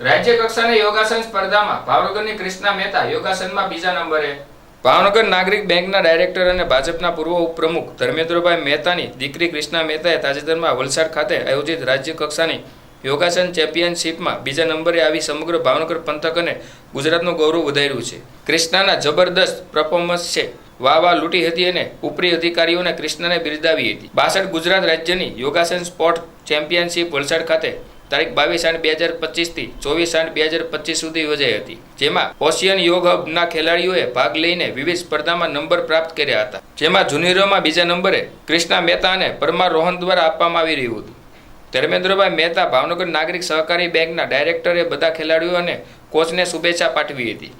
રાજ્ય કક્ષાની યોગાસન સ્પર્ધામાં ભાવનગરની કૃષ્ણા મહેતા યોગાસનમાં બીજા નંબરે. ભાવનગર નાગરિક બેંકના ડાયરેક્ટર અને ભાજપના પૂર્વ ઉપપ્રમુખ ધર્મેન્દ્રભાઈ મહેતાની દીકરી કૃષ્ણા મહેતાએ તાજેતરમાં વલસાડ ખાતે આયોજિત રાજ્ય કક્ષાની યોગાસન ચેમ્પિયનશિપમાં બીજા નંબરે આવી સમગ્ર ભાવનગર પંથક અને ગુજરાતનું ગૌરવ વધાર્યું છે. કૃષ્ણાના જબરદસ્ત પરફોર્મન્સ છે. વાહ વાહ લૂંટી હતી અને ઉપરી અધિકારીઓને કૃષ્ણને બિરદાવી હતી. બાસઠ ગુજરાત રાજ્યની યોગાસન સ્પોર્ટ ચેમ્પિયનશિપ વલસાડ ખાતે તારીખ બાવીસ આઠ બે હજાર પચીસથી ચોવીસ આઠ બે હજાર પચીસ સુધી યોજાઈ હતી, જેમાં ઓશિયન યોગ હબના ખેલાડીઓએ ભાગ લઈને વિવિધ સ્પર્ધામાં નંબર પ્રાપ્ત કર્યા હતા. જેમાં જુનિયરોમાં બીજા નંબરે કૃષ્ણા મહેતા અને પરમાર રોહન દ્વારા આપવામાં આવી રહ્યું હતું. ધર્મેન્દ્રભાઈ મહેતા ભાવનગર નાગરિક સહકારી બેંકના ડાયરેક્ટરે બધા ખેલાડીઓ અને કોચને શુભેચ્છા પાઠવી હતી.